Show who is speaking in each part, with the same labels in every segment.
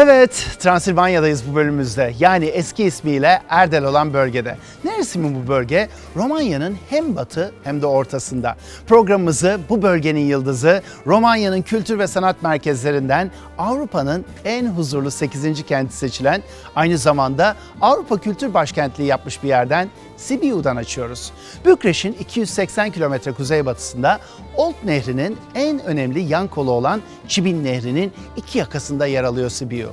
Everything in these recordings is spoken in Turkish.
Speaker 1: Evet, Transilvanya'dayız bu bölümümüzde. Yani eski ismiyle Erdel olan bölgede. Neresi mi bu bölge? Romanya'nın hem batı hem de ortasında. Programımızı bu bölgenin yıldızı, Romanya'nın kültür ve sanat merkezlerinden Avrupa'nın en huzurlu 8. kenti seçilen, aynı zamanda Avrupa Kültür Başkentliği yapmış bir yerden Sibiu'dan açıyoruz. Bükreş'in 280 kilometre kuzeybatısında Olt Nehri'nin en önemli yan kolu olan Çibin Nehri'nin iki yakasında yer alıyor Sibiu.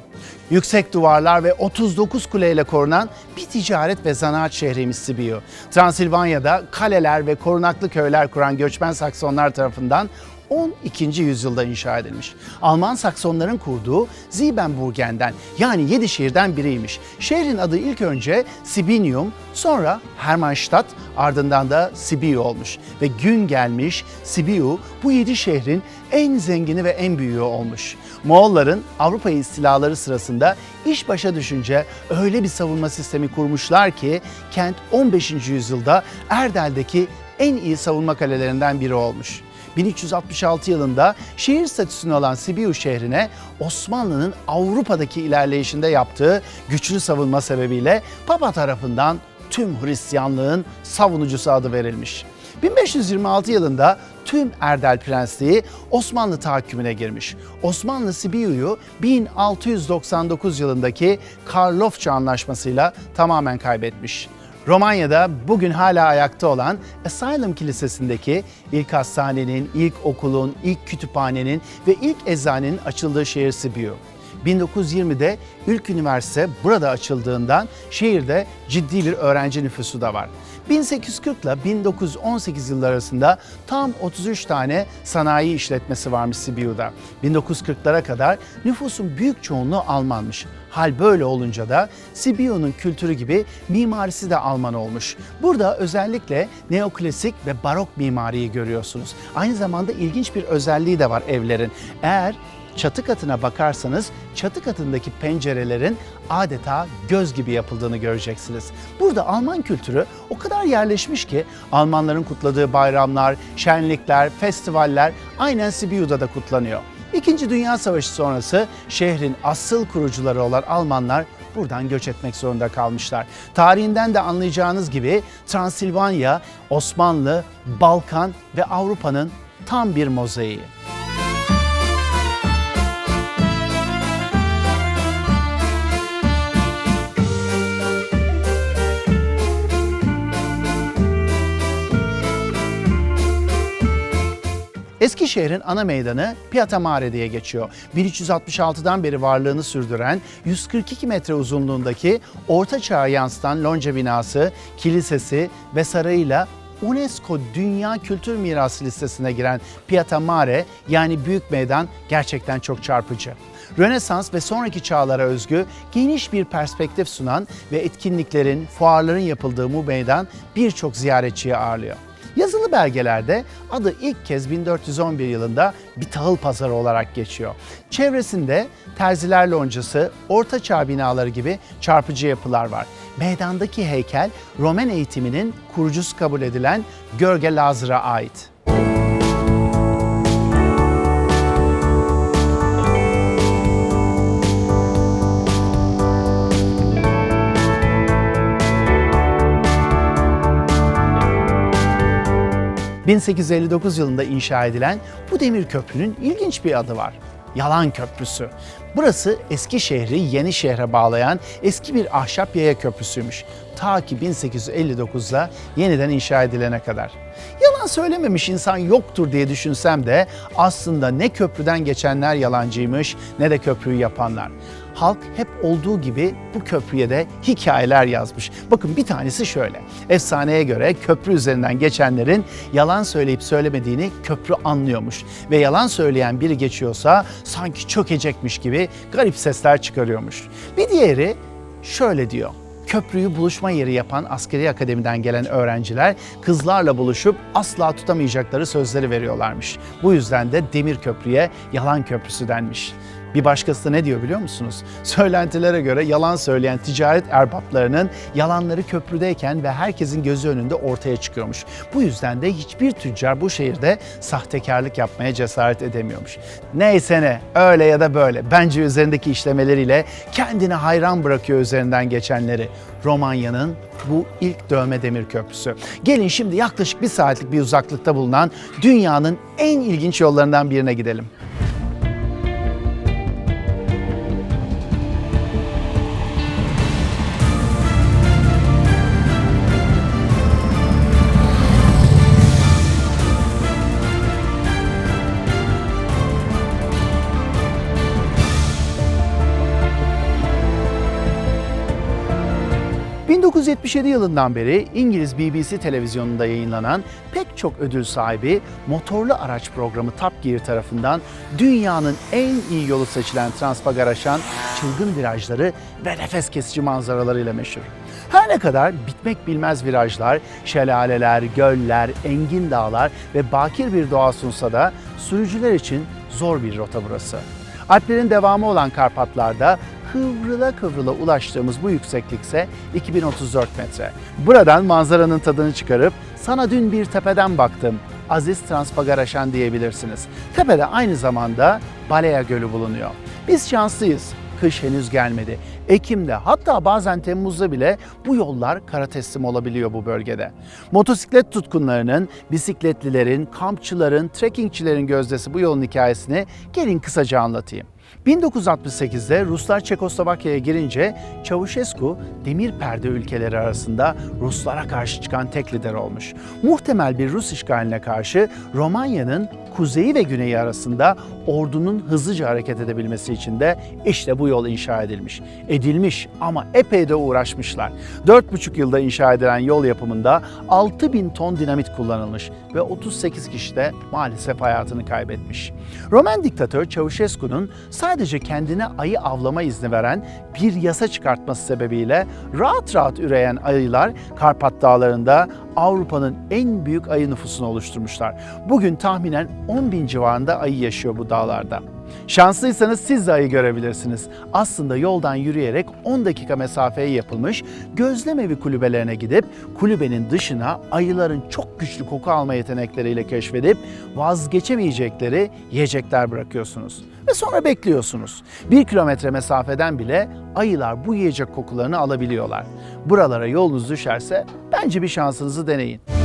Speaker 1: Yüksek duvarlar ve 39 kuleyle korunan bir ticaret ve zanaat şehrimiz Sibiu. Transilvanya'da kaleler ve korunaklı köyler kuran göçmen Saksonlar tarafından 12. yüzyılda inşa edilmiş. Alman Saksonların kurduğu Siebenburgen'den yani 7 şehirden biriymiş. Şehrin adı ilk önce Sibinium, sonra Hermannstadt, ardından da Sibiu olmuş. Ve gün gelmiş Sibiu bu 7 şehrin en zengini ve en büyüğü olmuş. Moğolların Avrupa'yı istilaları sırasında iş başa düşünce öyle bir savunma sistemi kurmuşlar ki kent 15. yüzyılda Erdel'deki en iyi savunma kalelerinden biri olmuş. 1366 yılında şehir statüsünü alan Sibiu şehrine Osmanlı'nın Avrupa'daki ilerleyişinde yaptığı güçlü savunma sebebiyle Papa tarafından tüm Hristiyanlığın savunucusu adı verilmiş. 1526 yılında tüm Erdel Prensliği Osmanlı tahakkümüne girmiş. Osmanlı Sibiu'yu 1699 yılındaki Karlofça Anlaşması'yla tamamen kaybetmiş. Romanya'da bugün hala ayakta olan Asylum Kilisesi'ndeki ilk hastanenin, ilk okulun, ilk kütüphanenin ve ilk eczanenin açıldığı şehir Sibiu. 1920'de ilk üniversite burada açıldığından şehirde ciddi bir öğrenci nüfusu da var. 1840 ile 1918 yılları arasında tam 33 tane sanayi işletmesi varmış Sibiu'da. 1940'lara kadar nüfusun büyük çoğunluğu Almanmış. Hal böyle olunca da Sibiu'nun kültürü gibi mimarisi de Alman olmuş. Burada özellikle neoklasik ve barok mimariyi görüyorsunuz. Aynı zamanda ilginç bir özelliği de var evlerin. Eğer çatı katına bakarsanız çatı katındaki pencerelerin adeta göz gibi yapıldığını göreceksiniz. Burada Alman kültürü o kadar yerleşmiş ki Almanların kutladığı bayramlar, şenlikler, festivaller aynen Sibiu'da da kutlanıyor. İkinci Dünya Savaşı sonrası şehrin asıl kurucuları olan Almanlar buradan göç etmek zorunda kalmışlar. Tarihinden de anlayacağınız gibi Transilvanya, Osmanlı, Balkan ve Avrupa'nın tam bir mozaiği. Eskişehir'in ana meydanı Piazza Mare diye geçiyor. 1366'dan beri varlığını sürdüren 142 metre uzunluğundaki orta çağı yansıtan lonca binası, kilisesi ve sarayıyla UNESCO Dünya Kültür Mirası listesine giren Piazza Mare yani Büyük Meydan gerçekten çok çarpıcı. Rönesans ve sonraki çağlara özgü geniş bir perspektif sunan ve etkinliklerin, fuarların yapıldığı bu meydan birçok ziyaretçiyi ağırlıyor. Yazılı belgelerde adı ilk kez 1411 yılında bir tahıl pazarı olarak geçiyor. Çevresinde terziler loncası, orta çağ binaları gibi çarpıcı yapılar var. Meydandaki heykel Roman eğitiminin kurucusu kabul edilen Görge Lazır'a ait. ...1859 yılında inşa edilen bu demir köprünün ilginç bir adı var. Yalan Köprüsü. Burası eski şehri yeni şehre bağlayan eski bir ahşap yaya köprüsüymüş. Ta ki 1859'da yeniden inşa edilene kadar. Yalan söylememiş insan yoktur diye düşünsem de aslında ne köprüden geçenler yalancıymış ne de köprüyü yapanlar. Halk hep olduğu gibi bu köprüye de hikayeler yazmış. Bakın bir tanesi şöyle. Efsaneye göre köprü üzerinden geçenlerin yalan söyleyip söylemediğini köprü anlıyormuş. Ve yalan söyleyen biri geçiyorsa sanki çökecekmiş gibi garip sesler çıkarıyormuş. Bir diğeri şöyle diyor. Köprüyü buluşma yeri yapan askeri akademiden gelen öğrenciler kızlarla buluşup asla tutamayacakları sözleri veriyorlarmış. Bu yüzden de Demir Köprü'ye Yalan Köprüsü denmiş. Bir başkası da ne diyor biliyor musunuz? Söylentilere göre yalan söyleyen ticaret erbaplarının yalanları köprüdeyken ve herkesin gözü önünde ortaya çıkıyormuş. Bu yüzden de hiçbir tüccar bu şehirde sahtekarlık yapmaya cesaret edemiyormuş. Neyse ne, öyle ya da böyle. Bence üzerindeki işlemeleriyle kendini hayran bırakıyor üzerinden geçenleri. Romanya'nın bu ilk dövme demir köprüsü. Gelin şimdi yaklaşık bir saatlik bir uzaklıkta bulunan dünyanın en ilginç yollarından birine gidelim. ...1977 yılından beri İngiliz BBC televizyonunda yayınlanan pek çok ödül sahibi motorlu araç programı Top Gear tarafından dünyanın en iyi yolu seçilen Transpagaraşan çılgın virajları ve nefes kesici manzaralarıyla meşhur. Her ne kadar bitmek bilmez virajlar, şelaleler, göller, engin dağlar ve bakir bir doğa sunsa da sürücüler için zor bir rota burası. Alplerin devamı olan Karpatlar'da kıvrıla kıvrıla ulaştığımız bu yükseklikse 2034 metre. Buradan manzaranın tadını çıkarıp sana dün bir tepeden baktım Aziz Transpagaraşan diyebilirsiniz. Tepede aynı zamanda Balea Gölü bulunuyor. Biz şanslıyız. Kış henüz gelmedi. Ekim'de hatta bazen Temmuz'da bile bu yollar kara teslim olabiliyor bu bölgede. Motosiklet tutkunlarının, bisikletlilerin, kampçıların, trekkingçilerin gözdesi bu yolun hikayesini gelin kısaca anlatayım. 1968'de Ruslar Çekoslovakya'ya girince Çavuşescu demir perde ülkeleri arasında Ruslara karşı çıkan tek lider olmuş. Muhtemel bir Rus işgaline karşı Romanya'nın kuzeyi ve güneyi arasında ordunun hızlıca hareket edebilmesi için de işte bu yol inşa edilmiş. Edilmiş ama epey de uğraşmışlar. 4,5 yılda inşa edilen yol yapımında 6000 ton dinamit kullanılmış ve 38 kişi de maalesef hayatını kaybetmiş. Roman diktatör Çavuşescu'nun sadece kendine ayı avlama izni veren bir yasa çıkartması sebebiyle rahat rahat üreyen ayılar Karpat Dağları'nda Avrupa'nın en büyük ayı nüfusunu oluşturmuşlar. Bugün tahminen 10 bin civarında ayı yaşıyor bu dağlarda. Şanslıysanız siz ayı görebilirsiniz. Aslında yoldan yürüyerek 10 dakika mesafeye yapılmış gözlemevi kulübelerine gidip kulübenin dışına ayıların çok güçlü koku alma yetenekleriyle keşfedip vazgeçemeyecekleri yiyecekler bırakıyorsunuz. Ve sonra bekliyorsunuz. Bir kilometre mesafeden bile ayılar bu yiyecek kokularını alabiliyorlar. Buralara yolunuz düşerse bence bir şansınızı deneyin.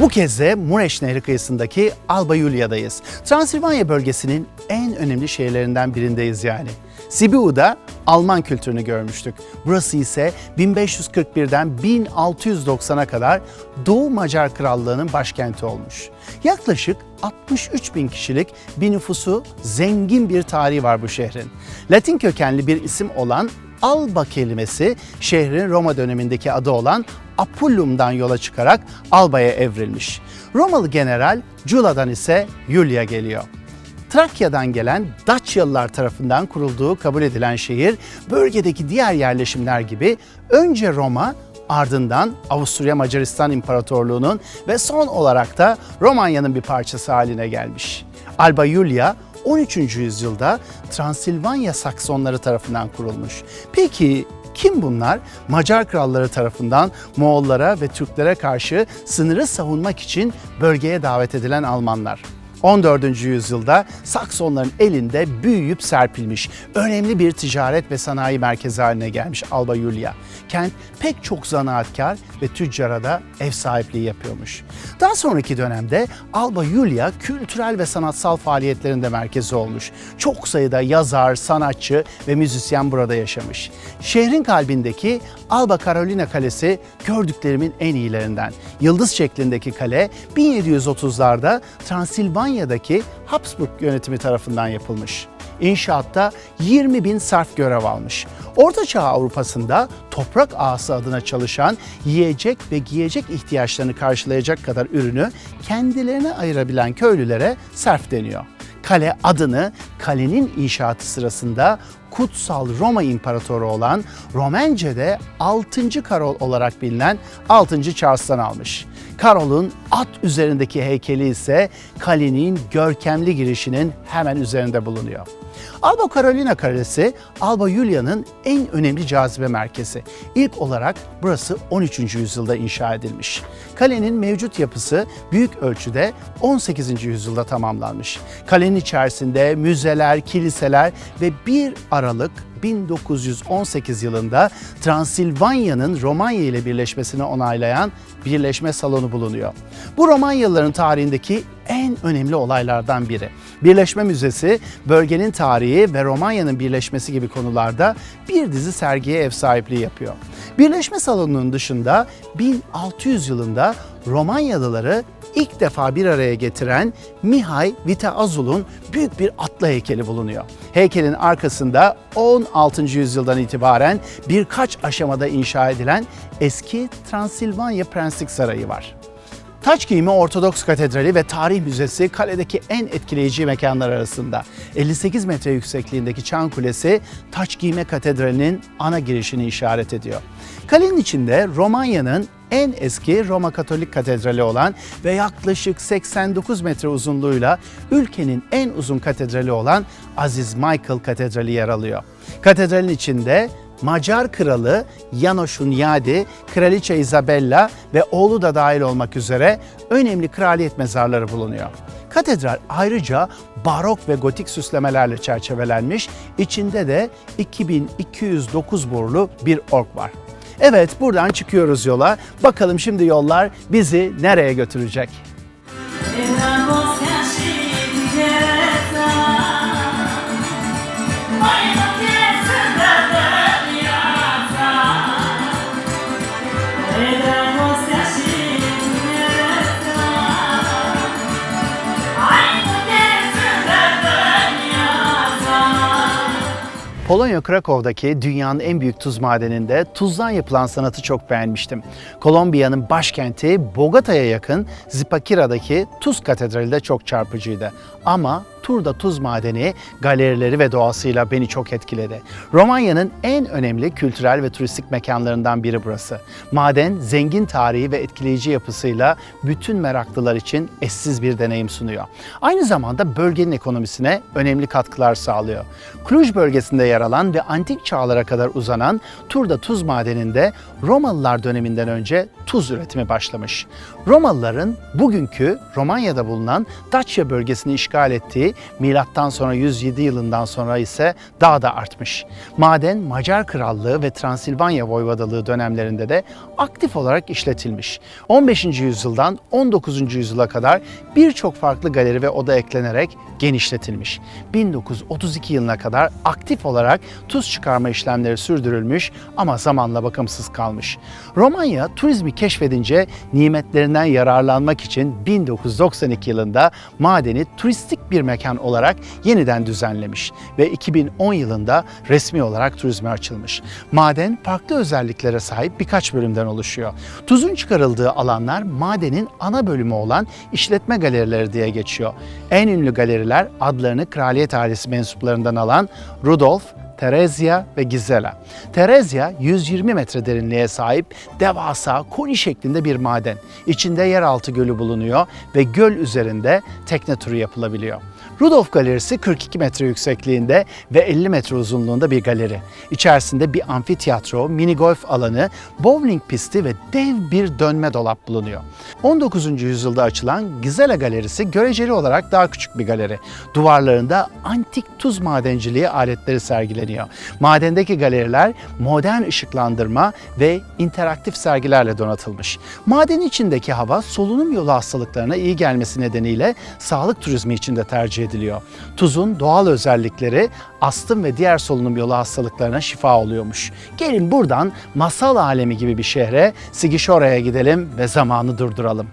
Speaker 1: Bu kez de Mureş Nehri kıyısındaki Alba Iulia'dayız. Transilvanya bölgesinin en önemli şehirlerinden birindeyiz yani. Sibiu'da Alman kültürünü görmüştük. Burası ise 1541'den 1690'a kadar Doğu Macar Krallığı'nın başkenti olmuş. Yaklaşık 63 bin kişilik bir nüfusu zengin bir tarihi var bu şehrin. Latin kökenli bir isim olan Alba kelimesi şehrin Roma dönemindeki adı olan Apullum'dan yola çıkarak Alba'ya evrilmiş. Romalı general Cula'dan ise Julia geliyor. Trakya'dan gelen Daçyalılar tarafından kurulduğu kabul edilen şehir bölgedeki diğer yerleşimler gibi önce Roma ardından Avusturya Macaristan İmparatorluğu'nun ve son olarak da Romanya'nın bir parçası haline gelmiş. Alba Iulia 13. yüzyılda Transilvanya Saksonları tarafından kurulmuş. Peki kim bunlar? Macar kralları tarafından Moğollara ve Türklere karşı sınırı savunmak için bölgeye davet edilen Almanlar. 14. yüzyılda Saksonların elinde büyüyüp serpilmiş, önemli bir ticaret ve sanayi merkezi haline gelmiş Alba Iulia. Kent pek çok zanaatkar ve tüccara da ev sahipliği yapıyormuş. Daha sonraki dönemde Alba Iulia kültürel ve sanatsal faaliyetlerin de merkezi olmuş. Çok sayıda yazar, sanatçı ve müzisyen burada yaşamış. Şehrin kalbindeki Alba Carolina Kalesi gördüklerimin en iyilerinden. Yıldız şeklindeki kale 1730'larda Transilvanya'daki Habsburg yönetimi tarafından yapılmış. İnşaatta 20 bin sarf görev almış. Orta Çağ Avrupa'sında toprak ağası adına çalışan yiyecek ve giyecek ihtiyaçlarını karşılayacak kadar ürünü kendilerine ayırabilen köylülere serf deniyor. Kale adını kalenin inşaatı sırasında Kutsal Roma İmparatoru olan Romence'de 6. Karol olarak bilinen 6. Charles'tan almış. Karol'un at üzerindeki heykeli ise kalenin görkemli girişinin hemen üzerinde bulunuyor. Alba Carolina Kalesi, Alba Julia'nın en önemli cazibe merkezi. İlk olarak burası 13. yüzyılda inşa edilmiş. Kalenin mevcut yapısı büyük ölçüde 18. yüzyılda tamamlanmış. Kalenin içerisinde müzeler, kiliseler ve 1 Aralık 1918 yılında Transilvanya'nın Romanya ile birleşmesini onaylayan birleşme salonu bulunuyor. Bu Romanyalıların tarihindeki en önemli olaylardan biri. Birleşme Müzesi, bölgenin tarihi ve Romanya'nın birleşmesi gibi konularda bir dizi sergiye ev sahipliği yapıyor. Birleşme salonunun dışında 1600 yılında Romanyalıları ilk defa bir araya getiren Mihai Viteazul'un büyük bir atlı heykeli bulunuyor. Heykelin arkasında 16. yüzyıldan itibaren birkaç aşamada inşa edilen eski Transilvanya Prenslik Sarayı var. Taç giyimi Ortodoks Katedrali ve Tarih Müzesi kaledeki en etkileyici mekanlar arasında. 58 metre yüksekliğindeki Çan Kulesi Taç Giyme Katedrali'nin ana girişini işaret ediyor. Kalenin içinde Romanya'nın en eski Roma Katolik Katedrali olan ve yaklaşık 89 metre uzunluğuyla ülkenin en uzun katedrali olan Aziz Michael Katedrali yer alıyor. Katedralin içinde Macar kralı Janosch Hunyadi, kraliçe Isabella ve oğlu da dahil olmak üzere önemli kraliyet mezarları bulunuyor. Katedral ayrıca barok ve gotik süslemelerle çerçevelenmiş, içinde de 2209 borulu bir ork var. Evet buradan çıkıyoruz yola. Bakalım şimdi yollar bizi nereye götürecek? Polonya Krakow'daki dünyanın en büyük tuz madeninde tuzdan yapılan sanatı çok beğenmiştim. Kolombiya'nın başkenti Bogota'ya yakın Zipaquira'daki Tuz Katedrali de çok çarpıcıydı. Ama Turda Tuz Madeni galerileri ve doğasıyla beni çok etkiledi. Romanya'nın en önemli kültürel ve turistik mekanlarından biri burası. Maden zengin tarihi ve etkileyici yapısıyla bütün meraklılar için eşsiz bir deneyim sunuyor. Aynı zamanda bölgenin ekonomisine önemli katkılar sağlıyor. Cluj bölgesinde yer alan ve antik çağlara kadar uzanan Turda Tuz Madeni'nde Romalılar döneminden önce tuz üretimi başlamış. Romalıların bugünkü Romanya'da bulunan Dacia bölgesini işgal ettiği milattan sonra 107 yılından sonra ise daha da artmış. Maden Macar Krallığı ve Transilvanya Voyvodalığı dönemlerinde de aktif olarak işletilmiş. 15. yüzyıldan 19. yüzyıla kadar birçok farklı galeri ve oda eklenerek genişletilmiş. 1932 yılına kadar aktif olarak tuz çıkarma işlemleri sürdürülmüş ama zamanla bakımsız kalmış. Romanya turizmi keşfedince nimetlerinden yararlanmak için 1992 yılında madeni turistik bir mekan olarak yeniden düzenlemiş ve 2010 yılında resmi olarak turizme açılmış. Maden farklı özelliklere sahip birkaç bölümden oluşuyor. Tuzun çıkarıldığı alanlar madenin ana bölümü olan işletme galerileri diye geçiyor. En ünlü galeriler adlarını kraliyet ailesi mensuplarından alan Rudolf, Terezia ve Gizela. Terezia 120 metre derinliğe sahip devasa koni şeklinde bir maden. İçinde yeraltı gölü bulunuyor ve göl üzerinde tekne turu yapılabiliyor. Rudolf Galerisi 42 metre yüksekliğinde ve 50 metre uzunluğunda bir galeri. İçerisinde bir amfiteyatro, mini golf alanı, bowling pisti ve dev bir dönme dolap bulunuyor. 19. yüzyılda açılan Gizela Galerisi göreceli olarak daha küçük bir galeri. Duvarlarında antik tuz madenciliği aletleri sergileniyor. Madendeki galeriler modern ışıklandırma ve interaktif sergilerle donatılmış. Maden içindeki hava solunum yolu hastalıklarına iyi gelmesi nedeniyle sağlık turizmi için de tercih ediliyor. Tuzun doğal özellikleri astım ve diğer solunum yolu hastalıklarına şifa oluyormuş. Gelin buradan masal alemi gibi bir şehre Sigişora'ya gidelim ve zamanı durduralım.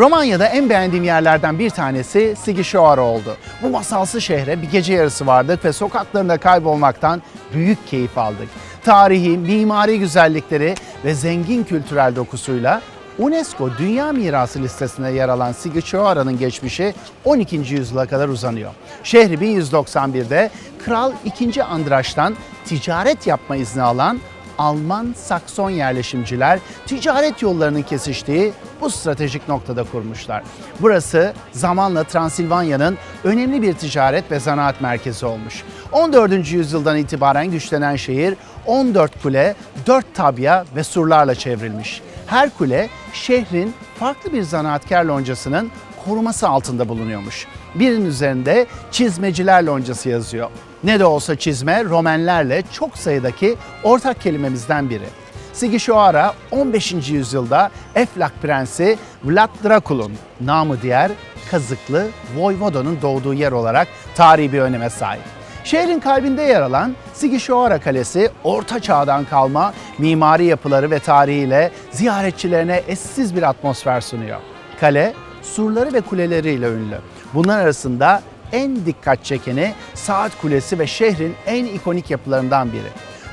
Speaker 1: Romanya'da en beğendiğim yerlerden bir tanesi Sigişoara oldu. Bu masalsı şehre bir gece yarısı vardık ve sokaklarında kaybolmaktan büyük keyif aldık. Tarihi, mimari güzellikleri ve zengin kültürel dokusuyla UNESCO Dünya Mirası listesine yer alan Sigişoara'nın geçmişi 12. yüzyıla kadar uzanıyor. Şehri 1191'de Kral II. Andraş'tan ticaret yapma izni alan Alman Sakson yerleşimciler ticaret yollarının kesiştiği bu stratejik noktada kurmuşlar. Burası zamanla Transilvanya'nın önemli bir ticaret ve zanaat merkezi olmuş. 14. yüzyıldan itibaren güçlenen şehir 14 kule, 4 tabya ve surlarla çevrilmiş. Her kule şehrin farklı bir zanaatkar loncasının koruması altında bulunuyormuş. Birinin üzerinde çizmeciler loncası yazıyor. Ne de olsa çizme Romenlerle çok sayıdaki ortak kelimemizden biri. Sigişoara 15. yüzyılda Eflak prensi Vlad Dracul'un namı diğer Kazıklı Voyvoda'nın doğduğu yer olarak tarihi bir öneme sahip. Şehrin kalbinde yer alan Sigişoara Kalesi, Orta Çağ'dan kalma mimari yapıları ve tarihiyle ziyaretçilerine eşsiz bir atmosfer sunuyor. Kale, surları ve kuleleriyle ünlü. Bunlar arasında en dikkat çekeni Saat Kulesi ve şehrin en ikonik yapılarından biri.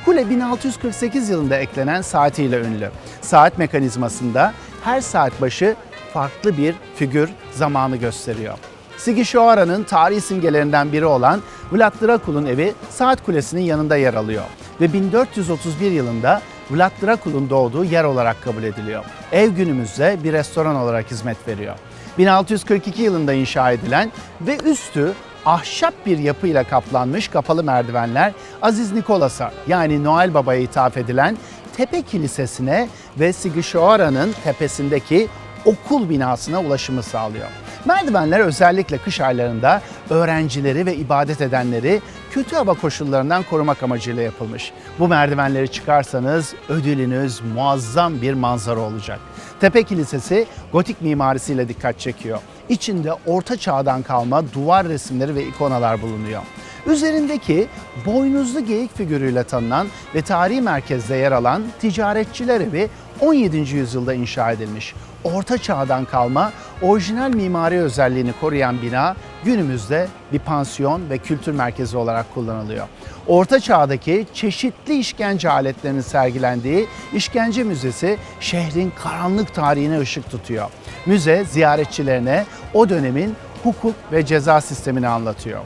Speaker 1: Kule 1648 yılında eklenen saatiyle ünlü. Saat mekanizmasında her saat başı farklı bir figür zamanı gösteriyor. Sigişoara'nın tarihi simgelerinden biri olan Vlad Dracul'un evi Saat Kulesi'nin yanında yer alıyor ve 1431 yılında Vlad Dracul'un doğduğu yer olarak kabul ediliyor. Ev günümüzde bir restoran olarak hizmet veriyor. 1642 yılında inşa edilen ve üstü ahşap bir yapıyla kaplanmış kapalı merdivenler Aziz Nikolas'a yani Noel Baba'ya ithaf edilen Tepe Kilisesi'ne ve Sigişoara'nın tepesindeki okul binasına ulaşımı sağlıyor. Merdivenler özellikle kış aylarında öğrencileri ve ibadet edenleri kötü hava koşullarından korumak amacıyla yapılmış. Bu merdivenleri çıkarsanız ödülünüz muazzam bir manzara olacak. Tepe Kilisesi gotik mimarisiyle dikkat çekiyor. İçinde orta çağdan kalma duvar resimleri ve ikonalar bulunuyor. Üzerindeki boynuzlu geyik figürüyle tanınan ve tarihi merkezde yer alan ticaretçiler evi 17. yüzyılda inşa edilmiş. Orta çağdan kalma orijinal mimari özelliğini koruyan bina günümüzde bir pansiyon ve kültür merkezi olarak kullanılıyor. Orta çağdaki çeşitli işkence aletlerinin sergilendiği işkence müzesi şehrin karanlık tarihine ışık tutuyor. Müze ziyaretçilerine o dönemin hukuk ve ceza sistemini anlatıyor.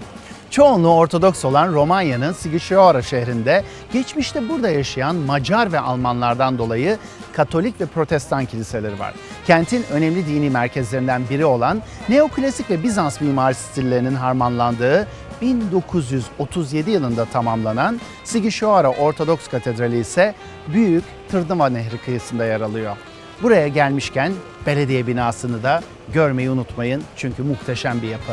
Speaker 1: Çoğunluğu Ortodoks olan Romanya'nın Sigişoara şehrinde geçmişte burada yaşayan Macar ve Almanlardan dolayı Katolik ve Protestan kiliseleri var. Kentin önemli dini merkezlerinden biri olan neoklasik ve Bizans mimari stillerinin harmanlandığı 1937 yılında tamamlanan Sigişoara Ortodoks Katedrali ise Büyük Tırnava Nehri kıyısında yer alıyor. Buraya gelmişken belediye binasını da görmeyi unutmayın çünkü muhteşem bir yapı.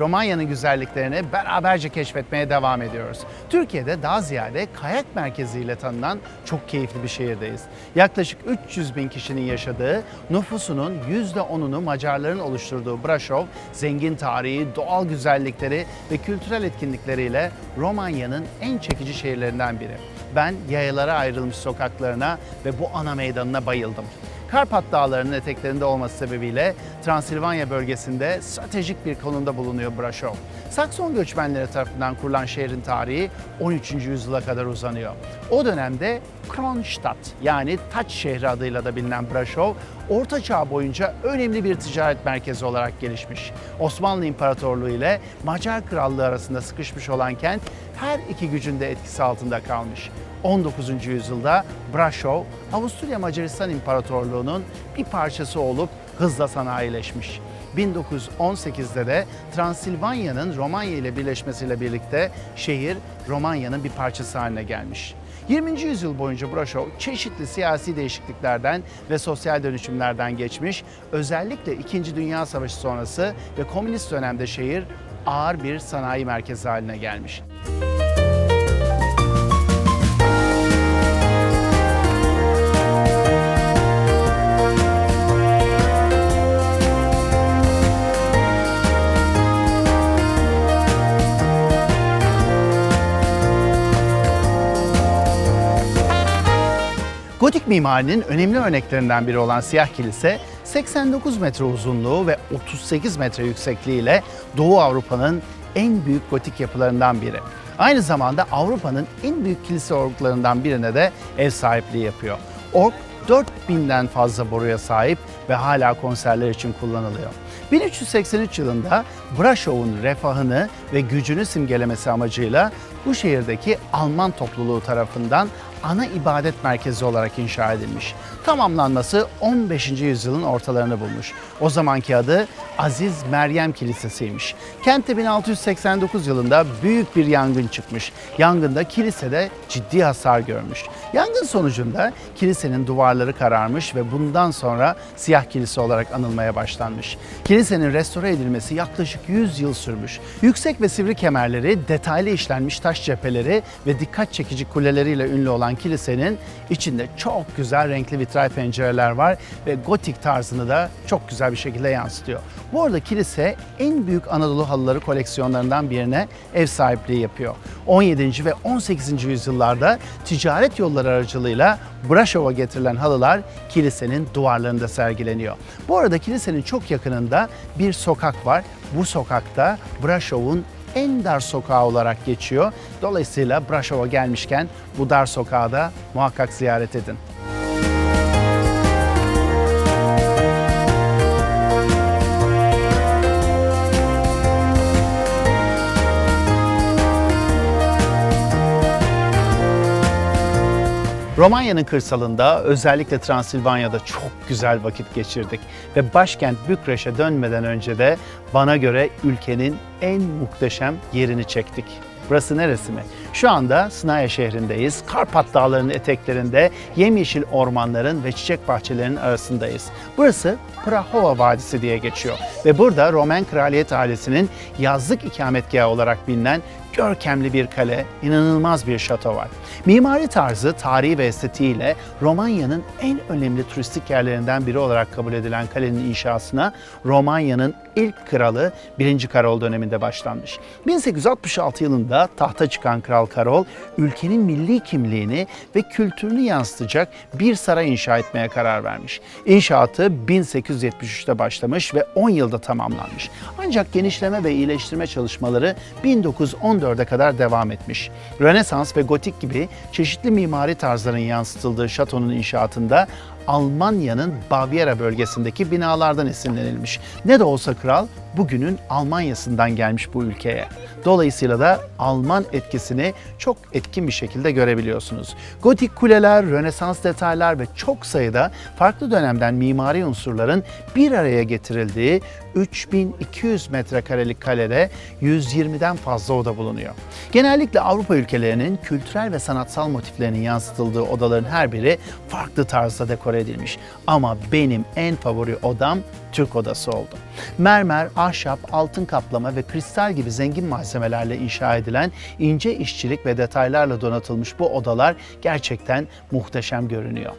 Speaker 1: Romanya'nın güzelliklerini beraberce keşfetmeye devam ediyoruz. Türkiye'de daha ziyade kayak merkeziyle tanınan çok keyifli bir şehirdeyiz. Yaklaşık 300 bin kişinin yaşadığı, nüfusunun %10'unu Macarların oluşturduğu Brașov, zengin tarihi, doğal güzellikleri ve kültürel etkinlikleriyle Romanya'nın en çekici şehirlerinden biri. Ben yayalara ayrılmış sokaklarına ve bu ana meydanına bayıldım. Karpat Dağları'nın eteklerinde olması sebebiyle Transilvanya bölgesinde stratejik bir konumda bulunuyor Brașov. Sakson göçmenleri tarafından kurulan şehrin tarihi 13. yüzyıla kadar uzanıyor. O dönemde Kronstadt yani Taç şehri adıyla da bilinen Brașov, Orta Çağ boyunca önemli bir ticaret merkezi olarak gelişmiş. Osmanlı İmparatorluğu ile Macar Krallığı arasında sıkışmış olan kent her iki gücün de etkisi altında kalmış. 19. yüzyılda Brașov, Avusturya Macaristan İmparatorluğu'nun bir parçası olup hızla sanayileşmiş. 1918'de de Transilvanya'nın Romanya ile birleşmesiyle birlikte şehir Romanya'nın bir parçası haline gelmiş. 20. yüzyıl boyunca Brașov çeşitli siyasi değişikliklerden ve sosyal dönüşümlerden geçmiş. Özellikle 2. Dünya Savaşı sonrası ve komünist dönemde şehir ağır bir sanayi merkezi haline gelmiş. Gotik mimarinin önemli örneklerinden biri olan Siyah Kilise, 89 metre uzunluğu ve 38 metre yüksekliğiyle Doğu Avrupa'nın en büyük gotik yapılarından biri. Aynı zamanda Avrupa'nın en büyük kilise orglarından birine de ev sahipliği yapıyor. Org 4000'den fazla boruya sahip ve hala konserler için kullanılıyor. 1383 yılında Brashov'un refahını ve gücünü simgelemesi amacıyla bu şehirdeki Alman topluluğu tarafından ana ibadet merkezi olarak inşa edilmiş. Tamamlanması 15. yüzyılın ortalarını bulmuş. O zamanki adı Aziz Meryem Kilisesi'ymiş. Kentte 1689 yılında büyük bir yangın çıkmış. Yangında kilisede ciddi hasar görmüş. Yangın sonucunda kilisenin duvarları kararmış ve bundan sonra siyah kilise olarak anılmaya başlanmış. Kilisenin restore edilmesi yaklaşık 100 yıl sürmüş. Yüksek ve sivri kemerleri, detaylı işlenmiş taş cepheleri ve dikkat çekici kuleleriyle ünlü olan kilisenin içinde çok güzel renkli vitray pencereler var ve gotik tarzını da çok güzel bir şekilde yansıtıyor. Bu arada kilise en büyük Anadolu halıları koleksiyonlarından birine ev sahipliği yapıyor. 17. ve 18. yüzyıllarda ticaret yolları aracılığıyla Braşov'a getirilen halılar kilisenin duvarlarında sergileniyor. Bu arada kilisenin çok yakınında bir sokak var. Bu sokakta Braşov'un en dar sokağı olarak geçiyor. Dolayısıyla Braşov'a gelmişken bu dar sokağı da muhakkak ziyaret edin. Romanya'nın kırsalında özellikle Transilvanya'da çok güzel vakit geçirdik ve başkent Bükreş'e dönmeden önce de bana göre ülkenin en muhteşem yerini çektik. Burası neresi mi? Şu anda Snaya şehrindeyiz. Karpat Dağları'nın eteklerinde yemyeşil ormanların ve çiçek bahçelerinin arasındayız. Burası Prahova Vadisi diye geçiyor ve burada Roman kraliyet ailesinin yazlık ikametgahı olarak bilinen görkemli bir kale, inanılmaz bir şato var. Mimari tarzı, tarihi ve estetiğiyle Romanya'nın en önemli turistik yerlerinden biri olarak kabul edilen kalenin inşasına Romanya'nın ilk kralı 1. Karol döneminde başlanmış. 1866 yılında tahta çıkan Kral Karol, ülkenin milli kimliğini ve kültürünü yansıtacak bir saray inşa etmeye karar vermiş. İnşaatı 1873'te başlamış ve 10 yılda tamamlanmış. Ancak genişleme ve iyileştirme çalışmaları 1914'e kadar devam etmiş. Rönesans ve Gotik gibi çeşitli mimari tarzların yansıtıldığı şatonun inşaatında Almanya'nın Bavyera bölgesindeki binalardan esinlenilmiş. Ne de olsa kral bugünün Almanya'sından gelmiş bu ülkeye. Dolayısıyla da Alman etkisini çok etkin bir şekilde görebiliyorsunuz. Gotik kuleler, Rönesans detaylar ve çok sayıda farklı dönemden mimari unsurların bir araya getirildiği 3200 metrekarelik kalede 120'den fazla oda bulunuyor. Genellikle Avrupa ülkelerinin kültürel ve sanatsal motiflerinin yansıtıldığı odaların her biri farklı tarzda dekore edilmiş. Ama benim en favori odam Türk odası oldu. Mermer, ahşap, altın kaplama ve kristal gibi zengin malzemelerle inşa edilen ince işçilik ve detaylarla donatılmış bu odalar gerçekten muhteşem görünüyor.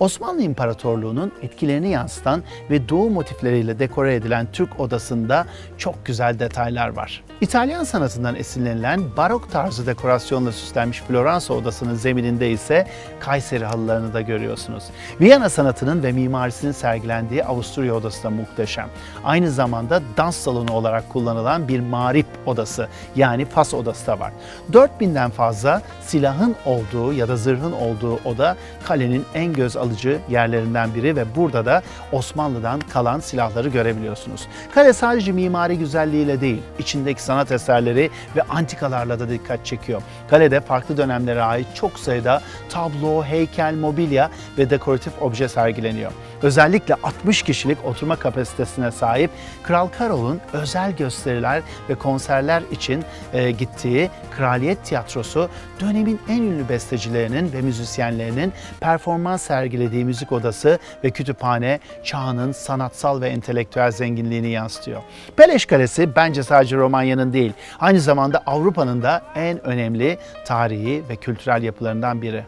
Speaker 1: Osmanlı İmparatorluğu'nun etkilerini yansıtan ve doğu motifleriyle dekore edilen Türk odasında çok güzel detaylar var. İtalyan sanatından esinlenilen barok tarzı dekorasyonla süslenmiş Floransa odasının zemininde ise Kayseri halılarını da görüyorsunuz. Viyana sanatının ve mimarisinin sergilendiği Avusturya odası da muhteşem. Aynı zamanda dans salonu olarak kullanılan bir marip odası yani fas odası da var. 4000'den fazla silahın olduğu ya da zırhın olduğu oda kalenin en göz alıcı yerlerinden biri ve burada da Osmanlı'dan kalan silahları görebiliyorsunuz. Kale sadece mimari güzelliğiyle değil, içindeki sanat eserleri ve antikalarla da dikkat çekiyor. Kalede farklı dönemlere ait çok sayıda tablo, heykel, mobilya ve dekoratif obje sergileniyor. Özellikle 60 kişilik oturma kapasitesine sahip Kral Karol'un özel gösteriler ve konserler için e, gittiği Kraliyet Tiyatrosu dönemin en ünlü bestecilerinin ve müzisyenlerinin performans sergilediği müzik odası ve kütüphane çağının sanatsal ve entelektüel zenginliğini yansıtıyor. Peleş Kalesi bence sadece Romanya'nın değil, aynı zamanda Avrupa'nın da en önemli tarihi ve kültürel yapılarından biri.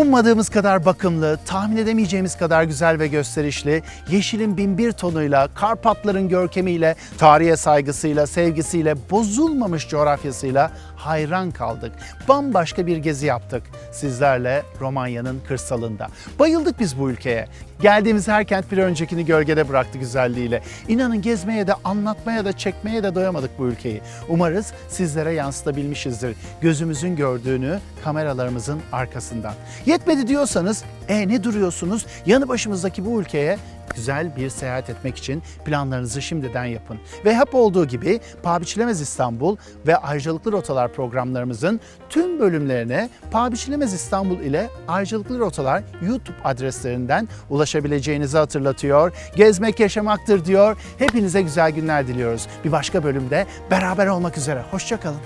Speaker 1: Ummadığımız kadar bakımlı, tahmin edemeyeceğimiz kadar güzel ve gösterişli, yeşilin binbir tonuyla, Karpatların görkemiyle, tarihe saygısıyla, sevgisiyle, bozulmamış coğrafyasıyla hayran kaldık. Bambaşka bir gezi yaptık sizlerle Romanya'nın kırsalında. Bayıldık biz bu ülkeye. Geldiğimiz her kent bir öncekini gölgede bıraktı güzelliğiyle. İnanın gezmeye de, anlatmaya da, çekmeye de doyamadık bu ülkeyi. Umarız sizlere yansıtabilmişizdir. Gözümüzün gördüğünü kameralarımızın arkasından. Yetmedi diyorsanız, e ne duruyorsunuz? Yanı başımızdaki bu ülkeye güzel bir seyahat etmek için planlarınızı şimdiden yapın. Ve hep olduğu gibi Paha Biçilemez İstanbul ve Ayrıcalıklı Rotalar programlarımızın tüm bölümlerine Paha Biçilemez İstanbul ile Ayrıcalıklı Rotalar YouTube adreslerinden ulaşabileceğinizi hatırlatıyor. Gezmek yaşamaktır diyor. Hepinize güzel günler diliyoruz. Bir başka bölümde beraber olmak üzere. Hoşçakalın.